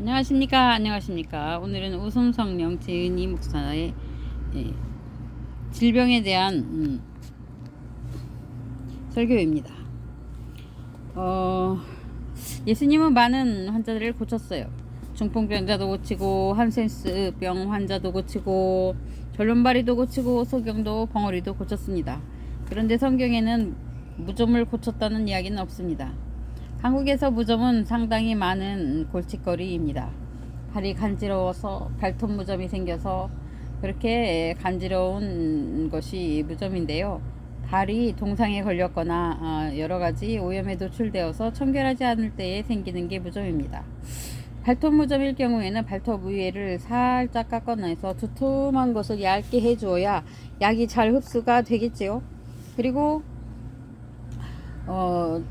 안녕하십니까? 안녕하십니까? 오늘은 웃음성령 재은이 목사의 예, 질병에 대한 음, 설교입니다. 어, 예수님은 많은 환자들을 고쳤어요. 중풍병자도 고치고 한센스병 환자도 고치고 절름발이도 고치고 소경도 벙어리도 고쳤습니다. 그런데 성경에는 무좀을 고쳤다는 이야기는 없습니다 한국에서 무좀은 상당히 많은 골칫거리입니다. 발이 간지러워서 발톱 무좀이 생겨서 그렇게 간지러운 것이 무좀인데요. 발이 동상에 걸렸거나 아, 여러 가지 오염에 노출되어서 청결하지 않을 때에 생기는 게 무좀입니다. 발톱 무좀일 경우에는 발톱 위에를 살짝 깎아내서 두툼한 것을 얇게 해주어야 약이 잘 흡수가 되겠지요. 그리고 어,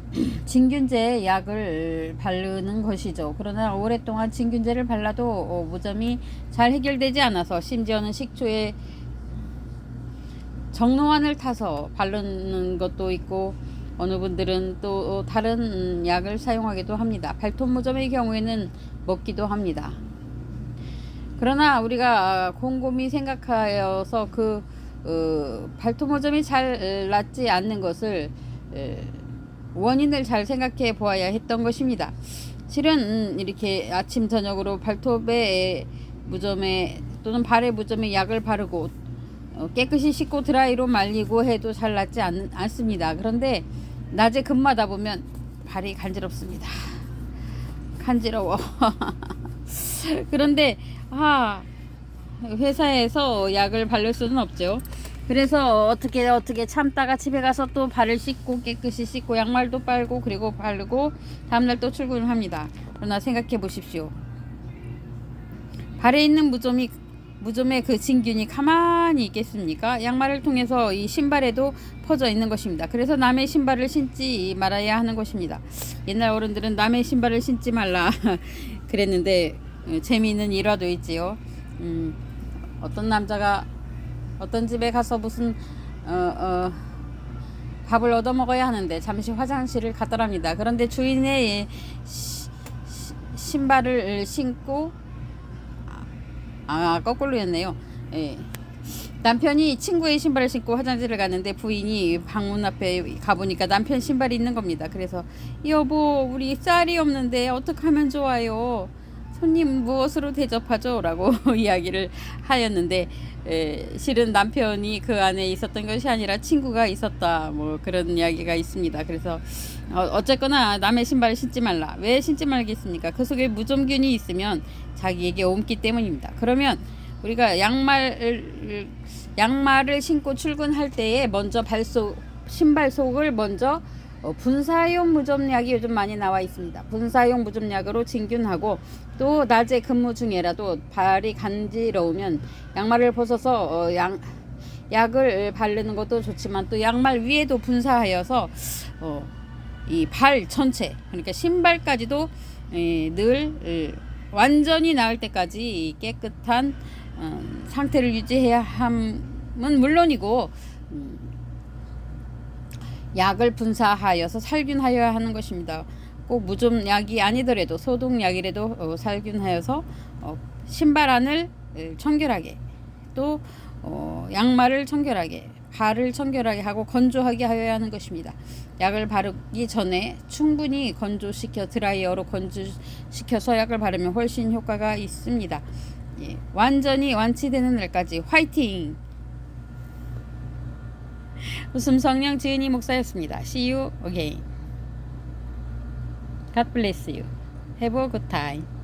진균제 약을 바르는 것이죠. 그러나 오랫동안 진균제를 발라도 어, 무좀이 잘 해결되지 않아서 심지어는 식초에 정노환을 타서 바르는 것도 있고 어느 분들은 또 다른 약을 사용하기도 합니다. 발톱 무좀의 경우에는 먹기도 합니다. 그러나 우리가 곰곰이 생각하여서 그 어, 발톱 무좀이 잘 낫지 않는 것을 에, 원인을 잘 생각해 보아야 했던 것입니다. 실은 이렇게 아침 저녁으로 발톱에 무좀에 또는 발에 무좀에 약을 바르고 어, 깨끗이 씻고 드라이로 말리고 해도 잘 낫지 않, 않습니다. 그런데 낮에 근무하다 보면 발이 간지럽습니다. 간지러워. 그런데 아 회사에서 약을 바를 수는 없죠. 그래서 어떻게 어떻게 참다가 집에 가서 또 발을 씻고 깨끗이 씻고 양말도 빨고 그리고 바르고 다음날 또 출근을 합니다. 그러나 생각해 보십시오. 발에 있는 무좀이 무좀의 그 진균이 가만히 있겠습니까? 양말을 통해서 이 신발에도 퍼져 있는 것입니다. 그래서 남의 신발을 신지 말아야 하는 것입니다. 옛날 어른들은 남의 신발을 신지 말라 그랬는데 어, 재미있는 일화도 있지요. 음, 어떤 남자가 어떤 집에 가서 무슨 어, 어, 밥을 얻어 먹어야 하는데 잠시 화장실을 갔더랍니다. 그런데 주인의 시, 시, 신발을 신고 아 거꾸로였네요. 예. 남편이 친구의 신발을 신고 화장실을 갔는데 부인이 방문 앞에 가보니까 남편 신발이 있는 겁니다. 그래서 여보 우리 쌀이 없는데 어떻게 하면 좋아요? 손님 무엇으로 대접하죠? 라고 이야기를 하였는데 에, 실은 남편이 그 안에 있었던 것이 아니라 친구가 있었다 뭐 그런 이야기가 있습니다. 그래서 어, 어쨌거나 남의 신발을 신지 말라. 왜 신지 말겠습니까? 그 속에 무좀균이 있으면 자기에게 옮기 때문입니다. 그러면 우리가 양말 양말을 신고 출근할 때에 먼저 발속 신발 속을 먼저 어, 분사용 무좀약이 요즘 많이 나와 있습니다. 분사용 무좀약으로 진균하고 또 낮에 근무 중에라도 발이 간지러우면 양말을 벗어서 어, 양 약을 바르는 것도 좋지만 또 양말 위에도 분사하여서 어, 이 발 전체 그러니까 신발까지도 에, 늘 에, 완전히 나을 때까지 깨끗한 어, 상태를 유지해야 함은 물론이고 음, 약을 분사하여서 살균하여야 하는 것입니다. 꼭 무좀약이 아니더라도 소독약이라도 어, 살균하여서 어, 신발 안을 청결하게 또 어, 양말을 청결하게 발을 청결하게 하고 건조하게 하여야 하는 것입니다. 약을 바르기 전에 충분히 건조시켜 드라이어로 건조시켜서 약을 바르면 훨씬 효과가 있습니다. 예, 완전히 완치되는 날까지 화이팅! 웃음 성령 지은이 목사였습니다. See you again. God bless you. Have a good time.